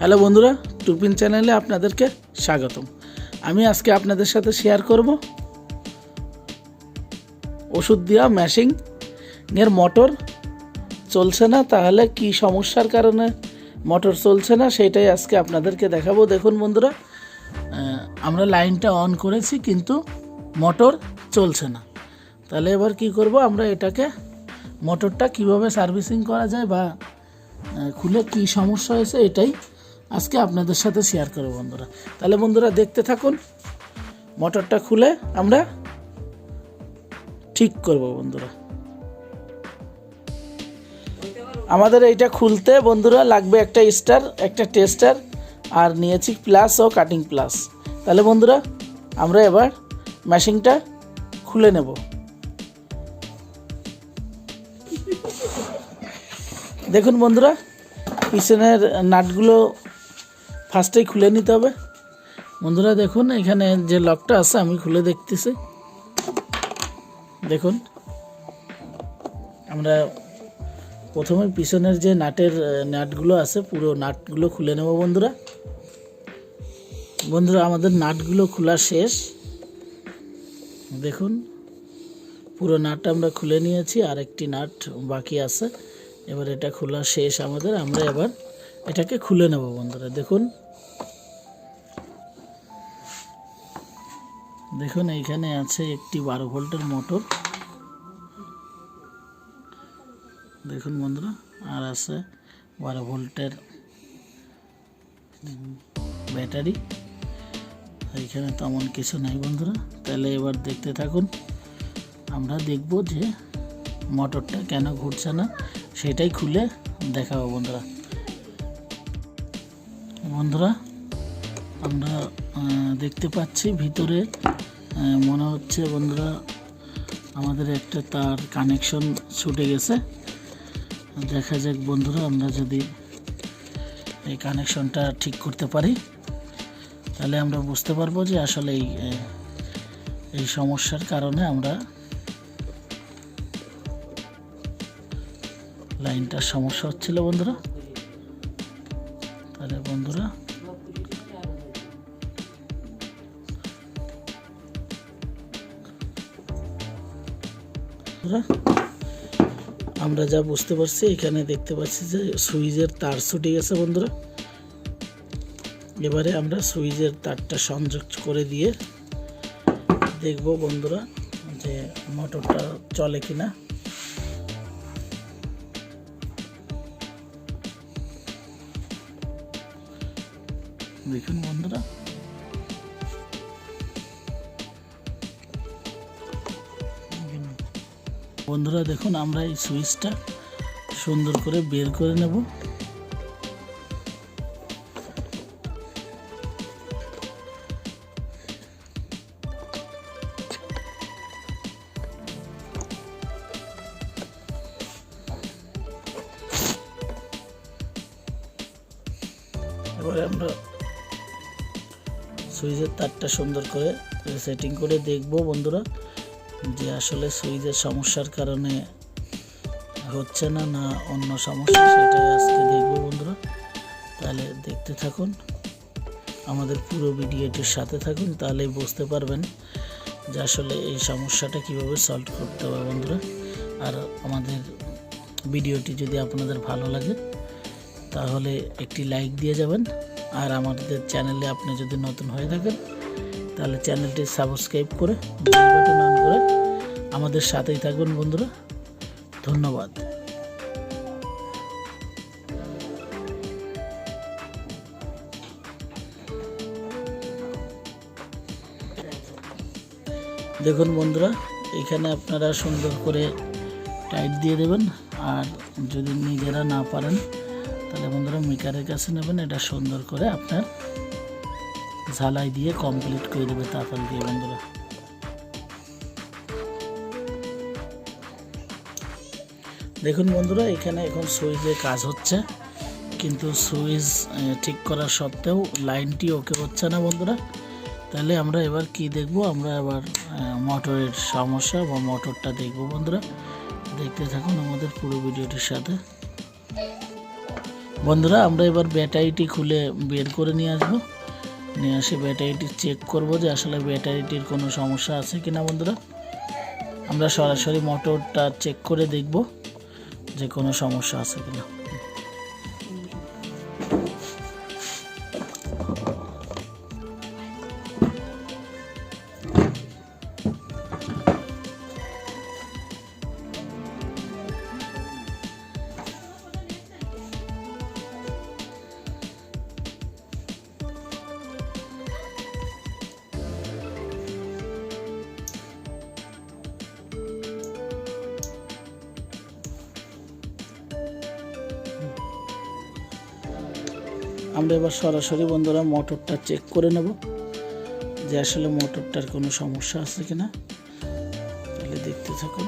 Hello বন্ধুরা two-pin চ্যানেলে আপনাদেরকে স্বাগতম। আমি আজকে আপনাদের সাথে শেয়ার করব ওষুধ দেওয়া ম্যাশিং এর মোটর। চলছে না, তাহলে কি সমস্যার কারণে মোটর চলছে না, সেটাই আজকে আপনাদেরকে দেখাবো। দেখুন বন্ধুরা আমরা লাইনটা অন করেছি, কিন্তু মোটর চলছে না। তাহলে এবার কি করব, আমরা এটাকে মোটরটা কীভাবে সার্ভিসিং করা যায় বা খুলে কি সমস্যা হয়েছে, এটাই আজকে আপনাদের সাথে শেয়ার করব বন্ধুরা। তাহলে বন্ধুরা দেখতে থাকুন মোটরটা খুলে আমরা ঠিক করব বন্ধুরা। আমাদের এইটা খুলতে বন্ধুরা লাগবে একটা স্টার, একটা টেস্টার আর নিয়েছি প্লাস ও কাটিং প্লাস তাহলে বন্ধুরা আমরা এবার মেশিনটা খুলে নেব। দেখুন বন্ধুরা, পিছনের নাটগুলো ফার্স্টেই খুলে নিতে হবে। বন্ধুরা দেখুন, এখানে যে লকটা আছে, আমি খুলে দেখতেছি। দেখুন, আমরা প্রথমে পিছনের যে নাটের নাটগুলো আছে, পুরো নাটগুলো খুলে নেব বন্ধুরা। বন্ধুরা, আমাদের নাটগুলো খোলা শেষ। দেখুন, পুরো নাট আমরা খুলে নিয়েছি আর একটি নাট বাকি আছে। এবার এটা খোলা শেষ আমাদের। আমরা এবার এটাকে খুলে নেব বন্ধুরা। দেখুন দেখুন এইখানে আছে একটি বারো ভোল্টের মোটর। দেখুন বন্ধুরা, আর আছে বারো ভোল্টের ব্যাটারি। এইখানে তেমন কিছু নেই বন্ধুরা। তাহলে এবার দেখতে থাকুন, আমরা দেখব যে মোটরটা কেন ঘুরছে না, সেটাই খুলে দেখাবো বন্ধুরা। বন্ধুরা, আমরা দেখতে পাচ্ছি ভিতরে। মনে হচ্ছে বন্ধুরা আমাদের একটা তার কানেকশন ছুটে গেছে। দেখা যাক বন্ধুরা আমরা যদি এই কানেকশনটা ঠিক করতে পারি, তাহলে আমরা বুঝতে পারব যে আসলে এই এই সমস্যার কারণে আমরা লাইনটার সমস্যা হচ্ছিল বন্ধুরা। তাহলে বন্ধুরা আমরা যা বুঝতে পারছি, এখানে দেখতে পাচ্ছি যে সুইচের তার ছুটে গেছে বন্ধুরা। এবারে আমরা সুইচের তারটা সংযোগ করে দিয়ে দেখব বন্ধুরা যে মোটরটা চলে কিনা। দেখুন বন্ধুরা। বন্ধুরা দেখুন, আমরা এই সুইচটা সুন্দর করে বের করে নেব। এবারে আমরা সুইচের তারটা সুন্দর করে সেটিং করে দেখব বন্ধুরা। যে আসলে সুইচের সমস্যার কারণে হচ্ছে না না অন্য সমস্যা, সেটাই আজকে দেখব বন্ধুরা। তাহলে দেখতে থাকুন, আমাদের পুরো ভিডিওটির সাথে থাকুন তাহলে বুঝতে পারবেন যে আসলে এই সমস্যাটা কীভাবে সলভ করতে হবে বন্ধুরা। আর আমাদের ভিডিওটি যদি আপনাদের ভালো লাগে, তাহলে একটি লাইক দিয়ে যাবেন। আর আমাদের চ্যানেলে আপনি যদি নতুন হয়ে থাকেন তাহলে চ্যানেলটি সাবস্ক্রাইব করে বেল বাটন অন করে আমাদের সাথেই থাকবেন বন্ধুরা। ধন্যবাদ। দেখুন বন্ধুরা, এখানে আপনারা সুন্দর করে টাইট দিয়ে দেবেন। আর যদি নিজেরা না পারেন, তাহলে বন্ধুরা মিকারের কাছে নেবেন। এটা সুন্দর করে আপনার ঝালাই দিয়ে কমপ্লিট করে দেবে তাতাল দিয়ে বন্ধুরা। দেখুন বন্ধুরা, এখানে এখন সুইচে কাজ হচ্ছে, কিন্তু সুইচ ঠিক করা সত্ত্বেও লাইনটি ওকে হচ্ছে না বন্ধুরা। তাহলে আমরা এবার কি দেখব? আমরা এবার মোটরের সমস্যা বা মোটরটা দেখব বন্ধুরা। দেখতে থাকুন আমাদের পুরো ভিডিওটির সাথে। বন্ধুরা, আমরা এবার ব্যাটারিটি খুলে বের করে নিয়ে আসব। নিয়ে আসি ব্যাটারিটি চেক করব যে আসলে ব্যাটারিটির কোনো সমস্যা আছে কিনা বন্ধুরা। আমরা সরাসরি মোটরটা চেক করে দেখব যে কোনো সমস্যা আছে কিনা। আমরা এবার সরাসরি বন্ধুরা মোটরটা চেক করে নেব যে আসলে মোটরটার কোনো সমস্যা আছে কিনা। তাহলে দেখতে থাকুন।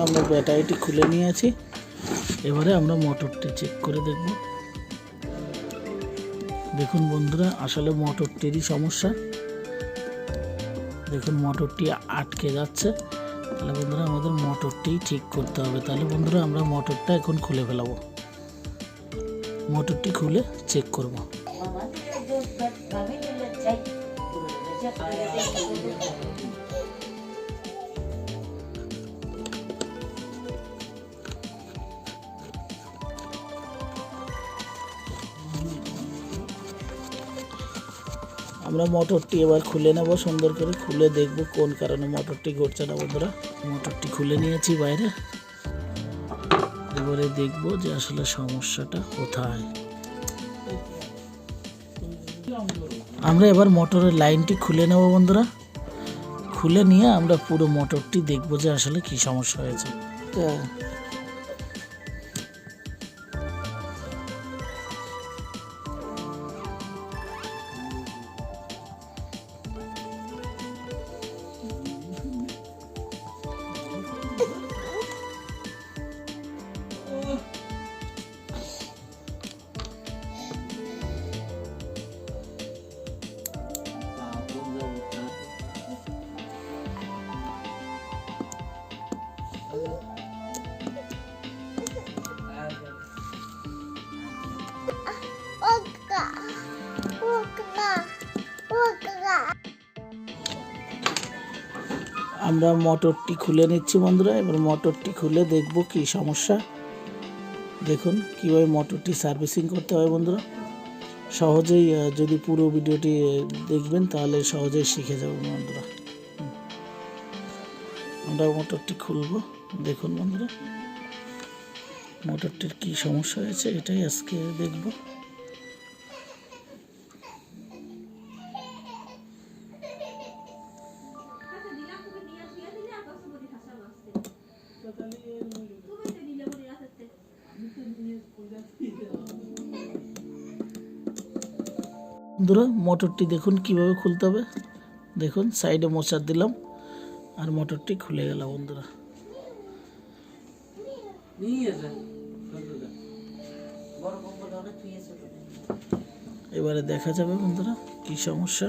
আমরা ব্যাটারিটি খুলে নিয়েছি। এবারে আমরা মোটরটি চেক করে দেখব। দেখুন বন্ধুরা, আসলে মোটরটিরই সমস্যা। দেখুন, মোটরটি আটকে যাচ্ছে। তাহলে বন্ধুরা আমাদের মোটরটি ঠিক করতে হবে। তাহলে বন্ধুরা আমরা মোটরটা এখন খুলে ফেলাবো। মোটরটি খুলে চেক করব। আমরা মোটরটি এবার খুলে নেব, সুন্দর করে খুলে দেখব কোন কারণে মোটরটি ঘুরছে না বন্ধুরা। মোটরটি খুলে নিয়েছি বাইরে। এবারে দেখব যে আসলে সমস্যাটা কোথায়। আমরা এবার মোটরের লাইনটি খুলে নেব বন্ধুরা। খুলে নিয়ে আমরা পুরো মোটরটি দেখব যে আসলে কি সমস্যা হয়েছে। আমরা মোটরটি খুলে নিচ্ছি বন্ধুরা, এবার মোটরটি খুলে দেখব কি সমস্যা। দেখুন কীভাবে মোটরটি সার্ভিসিং করতে হয় বন্ধুরা। সহজেই যদি পুরো ভিডিওটি দেখবেন তাহলে সহজেই শিখে যাবেন বন্ধুরা। আমরা মোটরটি খুলব, দেখুন বন্ধুরা। মোটরটির কি সমস্যা হয়েছে এটাই আজকে দেখব। বন্ধুরা, মোটরটি দেখুন কীভাবে খুলতে হবে। দেখুন সাইডে মোচার দিলাম আর মোটরটি খুলে গেল বন্ধুরা। এবারে দেখা যাবে বন্ধুরা কি সমস্যা।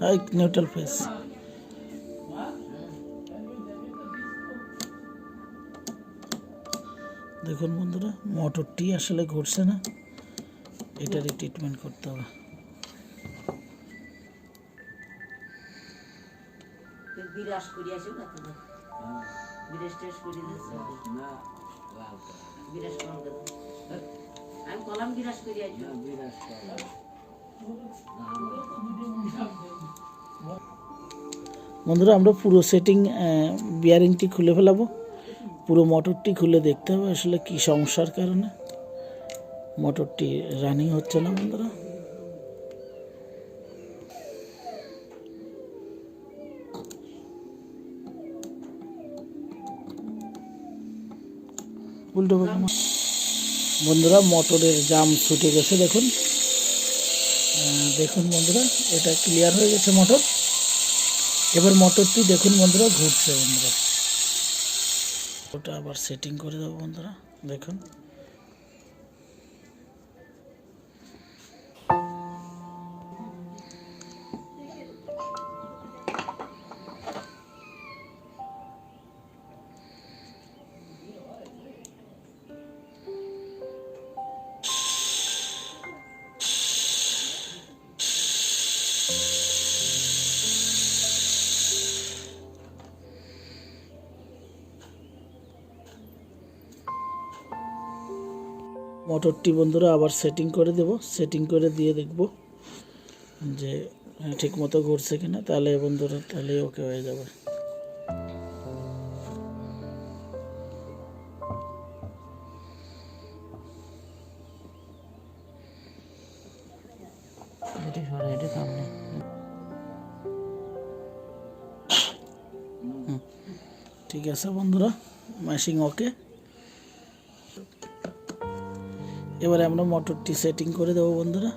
হাই নিউট্রাল ফেস দেখুন বন্ধুরা মোটরটি আসলে ঘুরছে না। এটারই ট্রিটমেন্ট করতে হবে। আমি কলাম করি আসব বন্ধুরা আমরা পুরো সেটিং বিয়ারিংটি খুলে ফেলাবো। পুরো মোটরটি খুলে দেখতে হবে আসলে কি সমস্যার কারণে। মোটরটি রানিং হচ্ছে না বন্ধুরা। উল্টো বন্ধুরা মোটরের জাম ছুটে গেছে দেখুন। দেখুন বন্ধুরা এটা ক্লিয়ার হয়ে গেছে মোটর। এবার মোটরটি দেখুন বন্ধুরা ঘুরছে বন্ধুরা। আবার সেটিং করে দেবো বন্ধুরা। দেখুন। মোটরটি বন্ধুরা আবার সেটিং করে দেব। সেটিং করে দিয়ে দেখব যে ঠিক মতো ঘুরছে কিনা। তাহলে বন্ধুরা তাহলে ওকে হয়ে যাবে। ঠিক আছে বন্ধুরা ম্যাশিং ওকে এবারে আমরা মোটরটি সেটিং করে দেবো বন্ধুরা।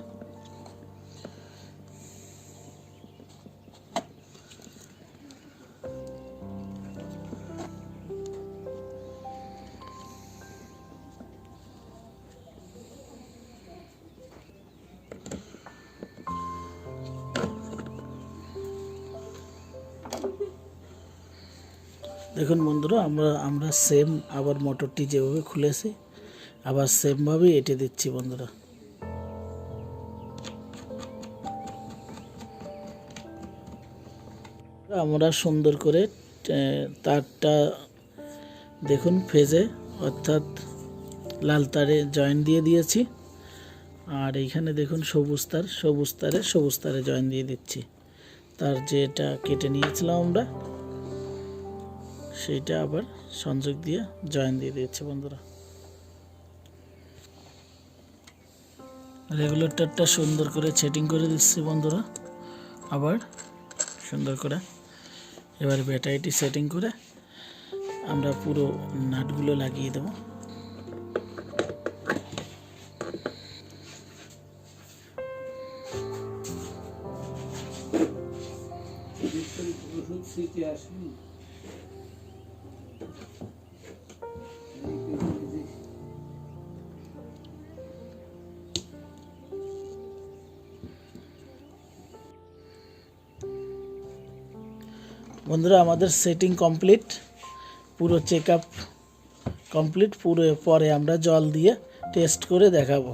দেখুন বন্ধুরা, আমরা আমরা সেম আবার মোটরটি যেভাবে খুলেছি আবার সেমভাবে এঁটে দিচ্ছি বন্ধুরা। আমরা সুন্দর করে তারটা দেখুন ফেজে, অর্থাৎ লাল তারে জয়েন দিয়ে দিয়েছি। আর এইখানে দেখুন সবুজ তার, সবুজ তারে সবুজ তারে জয়েন দিয়ে দিচ্ছি। তার যেটা কেটে নিয়েছিলাম আমরা সেইটা আবার সংযোগ দিয়ে জয়েন দিয়ে দিয়েছে বন্ধুরা। রেগুলেটরটা সুন্দর করে সেটিং করে দিচ্ছি বন্ধুরা। আবার সুন্দর করে। এবার ব্যাটারিটি সেটিং করে আমরা পুরো নাটগুলো লাগিয়ে দেবো। বন্ধুরা, আমাদের সেটিং কমপ্লিট পুরো চেক আপ কমপ্লিট পুরো পরে আমরা জল দিয়ে টেস্ট করে দেখাবো।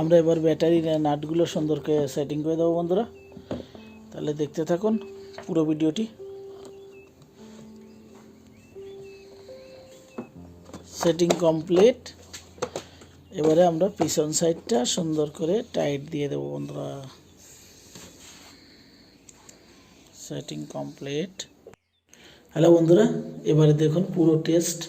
আমরা এবার ব্যাটারি নাটগুলো সুন্দর করে সেটিং করে দেবো বন্ধুরা। তাহলে দেখতে থাকুন পুরো ভিডিওটি। সেটিং কমপ্লিট এবারে আমরা পিছন সাইডটা সুন্দর করে টাইট দিয়ে দেবো বন্ধুরা। সেটিং কমপ্লিট হ্যালো বন্ধুরা এবারে দেখুন পুরো টেস্ট